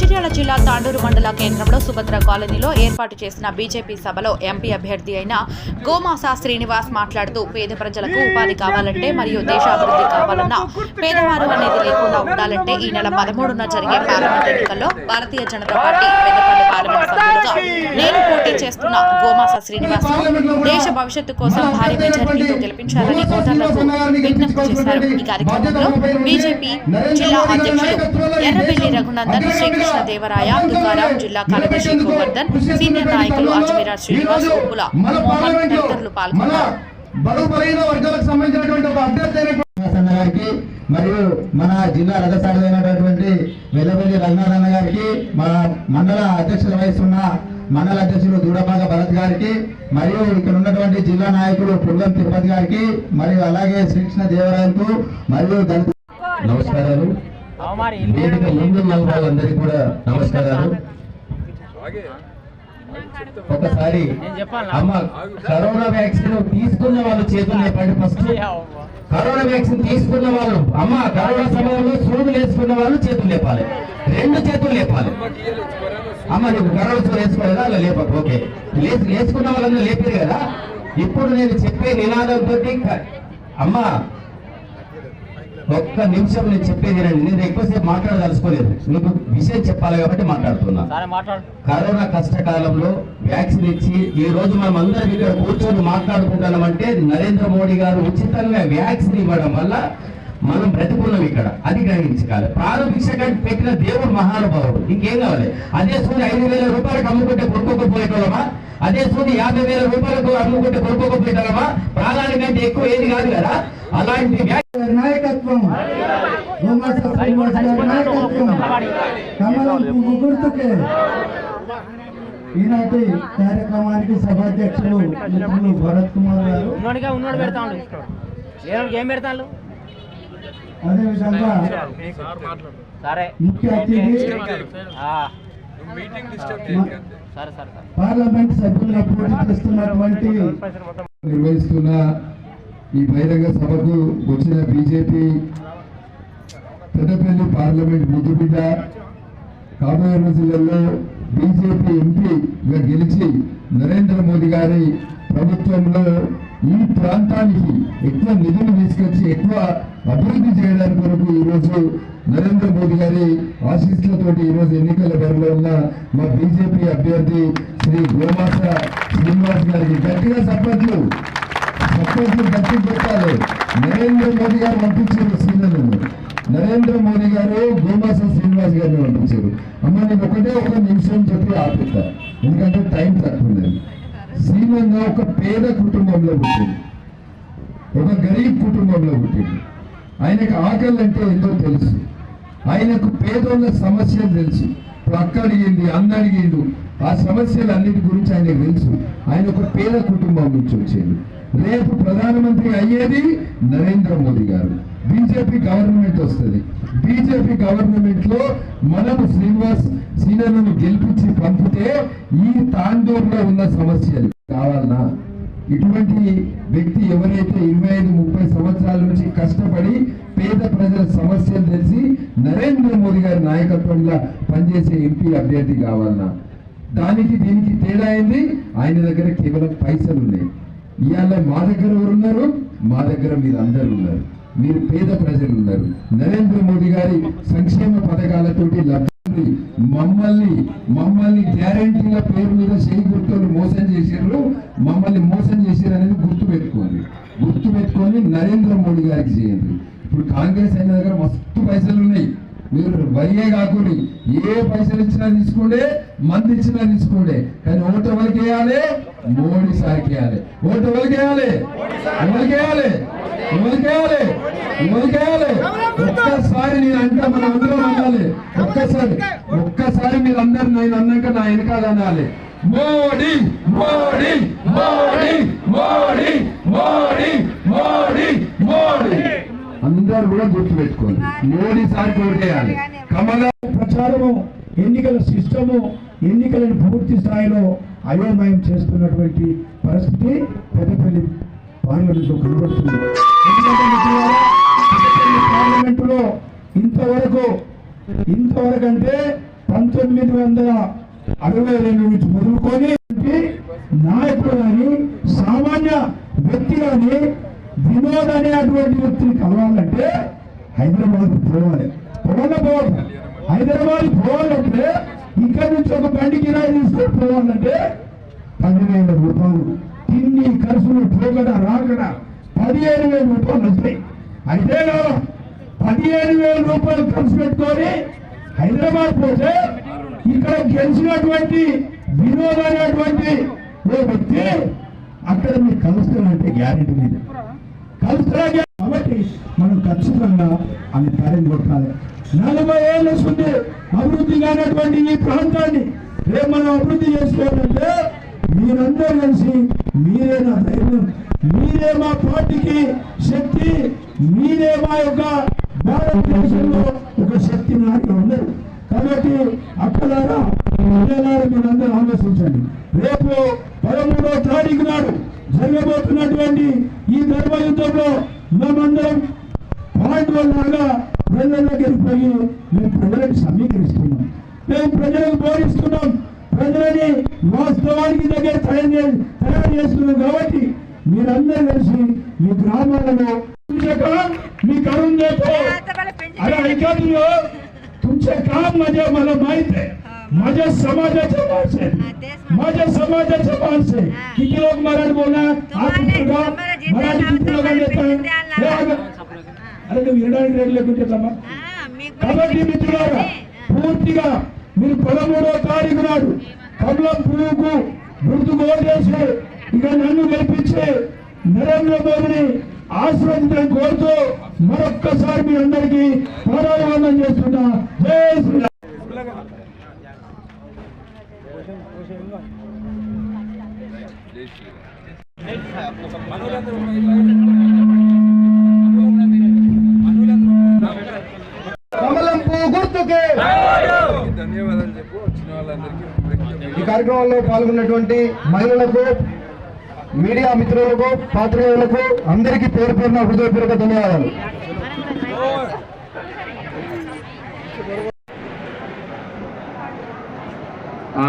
watching. Mancherial జిల్లా తాండూరు మండల కేంద్రంలో సుభద్ర కాలనీలో ఏర్పాటు చేసిన బీజేపీ సభలో ఎంపీ అభ్యర్థి అయిన గోమాసా శ్రీనివాస్ మాట్లాడుతూ పేద ప్రజలకు ఉపాధి కావాలంటే మరియు దేశాభివృద్ధి కావాలన్నా పేదవారు అనేది లేకుండా ఉండాలంటే ఈ నెల పదమూడున జరిగే పార్లమెంట్ ఎన్నికల్లో భారతీయ జనతా పార్టీ పెద్దపల్లి పార్లమెంట్ సభ్యులుగా నేను పోటీ చేస్తున్న గోమాసా శ్రీనివాస్ దేశ భవిష్యత్తు కోసం భారీ మెజారిటీతో గెలిపించాలని ఓటర్లకు విజ్ఞప్తి చేశారు. ఈ కార్యక్రమంలో బీజేపీ జిల్లా అధ్యక్షులు ఎర్రబెల్లి రఘునందన్ శ్రీకృష్ణ దేవరాయ తుకారాం జిల్లా కార్యదర్శి గోవర్ధన్ సీనియర్ నాయకులు అజ్మీరా శ్రీనివాస్ ఒప్పుల మోహన్ తదితరులు పాల్గొన్నారు. మరియు మన జిల్లా రథసారైనటువంటి వెల్లబెల్లి రఘునాథ్ అన్న గారికి మన మండల అధ్యక్షులు వహిస్తున్న మండల అధ్యక్షులు దూడబాగ భరత్ గారికి మరియు ఇక్కడ ఉన్నటువంటి జిల్లా నాయకులు పుల్లం తిరుపతి గారికి మరియు అలాగే శ్రీకృష్ణ దేవరాయలకు మరియు దళిత నమస్కారాలు. వాళ్ళందరికీ కూడా నమస్కారాలు. ఒకసారి అమ్మ కరోనా వ్యాక్సిన్ తీసుకున్న వాళ్ళు చేతులు లేపండి ఫస్ట్. కరోనా వ్యాక్సిన్ తీసుకున్న వాళ్ళు అమ్మ కరోనా సమయంలో సూదులు వేసుకున్న వాళ్ళు చేతులు లేపాలి. రెండు చేతులు లేపాలి. అమ్మ నువ్వు కరోనా సూది వేసుకోలేదా? అలా లేపకు ఓకే. లేచి వేసుకున్న వాళ్ళందరూ లేపారు కదా. ఇప్పుడు నేను చెప్పే నినాదంతో అమ్మ ఒక్క నిమిషం నేను చెప్పేది నేను ఎక్కువసేపు మాట్లాడదలుచుకోలేదు. మీకు విషయం చెప్పాలి కాబట్టి మాట్లాడుతున్నా. కరోనా కష్టకాలంలో వ్యాక్సిన్ ఇచ్చి ఈ రోజు మనం అందరం ఇక్కడ కూర్చొని మాట్లాడుకుంటున్నామంటే నరేంద్ర మోడీ గారు ఉచితంగా వ్యాక్సిన్ ఇవ్వడం వల్ల మనం బ్రతుకున్నాం ఇక్కడ. అది గ్రహించాలి ప్రారంభించ కంటే పెట్టిన దేవుడు మహానుభావుడు. ఇంకేం కావాలి? అదే సూది ఐదు వేల రూపాయలకు అమ్ముకుంటే కొనుక్కోకపోయేటోళ్ళమా? అదే సూది యాభై వేల రూపాయలకు అమ్ముకుంటే కొనుక్కోకపోయేటోళ్ళమా ప్రాణానికంటే ఎక్కువ ఏది కాదు కదా? అలాంటి నాయకత్వం. నాయకత్వం. కమలం గుర్తుకే ఈనాటి కార్యక్రమానికి సభాధ్యక్షులు మిత్రులు భరత్ కుమార్ గారు. అదేవిధంగా సరే. ముఖ్య అతిథి పార్లమెంట్ సభ్యులుగా పోటీ చేస్తున్నటువంటి నిర్వహిస్తున్న ఈ బహిరంగ సభకు వచ్చిన బీజేపీ పెద్దపల్లి పార్లమెంట్ ముద్దుబిడ్డ కాబోయే రోజులలో బీజేపీ ఎంపీగా గెలిచి నరేంద్ర మోదీ గారి ప్రభుత్వంలో ఈ ప్రాంతానికి ఎక్కువ నిధులు తీసుకొచ్చి ఎక్కువ అభివృద్ధి చేయడానికి కొరకు ఈరోజు నరేంద్ర మోదీ గారి ఆశీస్సులతోటి ఈరోజు ఎన్నికల బరిలో ఉన్న మా బీజేపీ అభ్యర్థి శ్రీ గోమాస శ్రీనివాస్ గారికి గట్టిగా సపోర్ట్లు. సపోర్ట్లు ఒక పేద కుటుంబంలో పుట్టింది. ఒక గరీబ్ కుటుంబంలో పుట్టింది. ఆయనకు ఆకలి అంటే ఏందో తెలుసు. ఆయనకు పేదోళ్ళ సమస్యలు తెలుసు. ఇప్పుడు అక్క అడిగింది అన్న అడిగిండు. ఆ సమస్యలు అన్నిటి గురించి ఆయనకు తెలుసు. ఆయన ఒక పేద కుటుంబం నుంచి వచ్చేది రేపు ప్రధానమంత్రి అయ్యేది నరేంద్ర మోదీ గారు. బీజేపీ గవర్నమెంట్ వస్తుంది. బీజేపీ గవర్నమెంట్లో మనము శ్రీనివాస్ సీనియర్లను గెలిపించి పంపితే ఈ తాండూరులో ఉన్న సమస్యలు కావాలన్నా ఇటువంటి వ్యక్తి ఎవరైతే ఇరవై ఐదు ముప్పై సంవత్సరాల నుంచి కష్టపడి పేద ప్రజల సమస్యలు తెలిసి నరేంద్ర మోదీ గారి నాయకత్వంలో పనిచేసే ఎంపీ అభ్యర్థి కావాలన్నా. దానికి దీనికి తేడా అయింది ఆయన దగ్గర కేవలం పైసలు ఉన్నాయి. ఇవాళ మా దగ్గర ఎవరు ఉన్నారు? మా దగ్గర మీరు అందరు ఉన్నారు. మీరు పేద ప్రజలు ఉన్నారు. నరేంద్ర మోదీ గారి సంక్షేమ పథకాలతోటి లబ్ధి ఉంది. మమ్మల్ని మమ్మల్ని గ్యారంటీల పేరు మీద చేయి గుర్తులు మోసం చేసారు మమ్మల్ని మోసం చేశారు అనేది గుర్తు పెట్టుకోండి. గుర్తు పెట్టుకొని నరేంద్ర మోడీ గారికి చేయండి. ఇప్పుడు కాంగ్రెస్ అయిన దగ్గర మస్తు పైసలు ఉన్నాయి. మీరు వరియే కాకుండా. ఏ పైసలు ఇచ్చినా తీసుకోండి మంది ఇచ్చినా తీసుకోండి. కానీ ఓటు ఎవరికి వేయాలి? మోడీ సార్కి వేయాలి ఓటు ఎవరికి వేయాలి ఎవరికి వేయాలి ఒక్కసారి నేను అంటే మనం అందరం అనాలి. ఒక్కసారి ఒక్కసారి మీరు అందరు నేను అన్నాక నా వెనకాల అనాలి. మోడీ మోడీ మోడీ మోడీ మోడీ మోడీ మోడీ. అందరు కూడా గుర్తుపెట్టుకోండి మోడీ సార్ కోటేయాలి కమల ప్రచారము ఎన్నికల సిస్టము ఎన్నికలను పూర్తి స్థాయిలో అయోమయం చేస్తున్నటువంటి పరిస్థితి పెద్దపల్లి పార్లమెంట్లో కనబడుతుంది. పార్లమెంటులో ఇంతవరకు ఇంతవరకు అంటే పంతొమ్మిది వందల అరవై రెండు నుంచి మొదలుకొని నాయకుడు కానీ సామాన్య వ్యక్తి కానీ వినోద్ అనేటువంటి వ్యక్తిని కలవాలంటే హైదరాబాద్ పోవాలి. పోవాలి పోవాలి? హైదరాబాద్ పోవాలంటే ఇక్కడి నుంచి ఒక బండి కిరాయి తీసుకొని పోవాలంటే పదివేల రూపాయలు. తిండి ఖర్చులు పోగడ రాకడ పదిహేను వేల రూపాయలు వస్తాయి. అయితే పదిహేను వేల రూపాయలు ఖర్చు పెట్టుకొని హైదరాబాద్ పోతే ఇక్కడ గెలిచినటువంటి వినోద్ అనేటువంటి ఓ వ్యక్తి అక్కడ మీరు కలుస్తారంటే గ్యారెంటీ మీద. కలుస్తారా? కాబట్టి మనం ఖచ్చితంగా అని తరం కొట్టాలి. నలభై ఏళ్ళ ఉంది అభివృద్ధి కానటువంటి ఈ ప్రాంతాన్ని రేపు మనం అభివృద్ధి చేసుకోవాలంటే మీరందరూ కలిసి మీరే నా ధైర్యం మీరే మా పార్టీకి శక్తి మీరే మా యొక్క భారతదేశంలో ఒక శక్తి నాకు ఉన్నారు కాబట్టి అక్కలారా పిల్లలారా మీరందరూ ఆలోచించండి. రేపు పదమూడవ తారీఖు నాడు జరగబోతున్నటువంటి ఈ ధర్మ యుద్ధంలో మేమందరం పాండవులాగా ప్రజల దగ్గరికి పోయి మేము ప్రజలకు సమీకరిస్తున్నాం మేము ప్రజలకు బోధిస్తున్నాం ప్రజలని వాస్తవానికి దగ్గర తయారు చే- తయారు చేస్తున్నాం కాబట్టి మీరందరూ కలిసి మీ గ్రామాలలో तुमसे काम मी करून देतो अरे ऐका तुम्ही हो. तुमचे काम माझ्या मला माहित आहे माझ्या समाजाचे माणसं आहेत माझ्या समाजाचे माणसं आहे किती लोक मराठी बोलणार आज मुलगा मराठी किती लोकांना येतात అదే నువ్వు ఇరవై రేట్లు లెక్కించమ్మా కాబట్టి మిత్రులారా పూర్తిగా మీరు పదమూడవ తారీఖు నాడు కమలం పువ్వుకు మృతు కోరేసి ఇక నన్ను గెలిపించే నరేంద్ర మోదీని ఆశ్రయించడం కోరుతూ మరొక్కసారి మీ అందరికీ ప్రారంభం చేస్తున్నా. జై శ్రీరామ్. మనోరంజన ధన్యవాదాలు చెప్పు. వచ్చిన వాళ్ళందరికీ ఈ కార్యక్రమంలో పాల్గొన్నటువంటి మహిళలకు మీడియా మిత్రులకు పాత్రికేయులకు అందరికీ పేరు పేరున హృదయపూర్వక ధన్యవాదాలు. ఆ,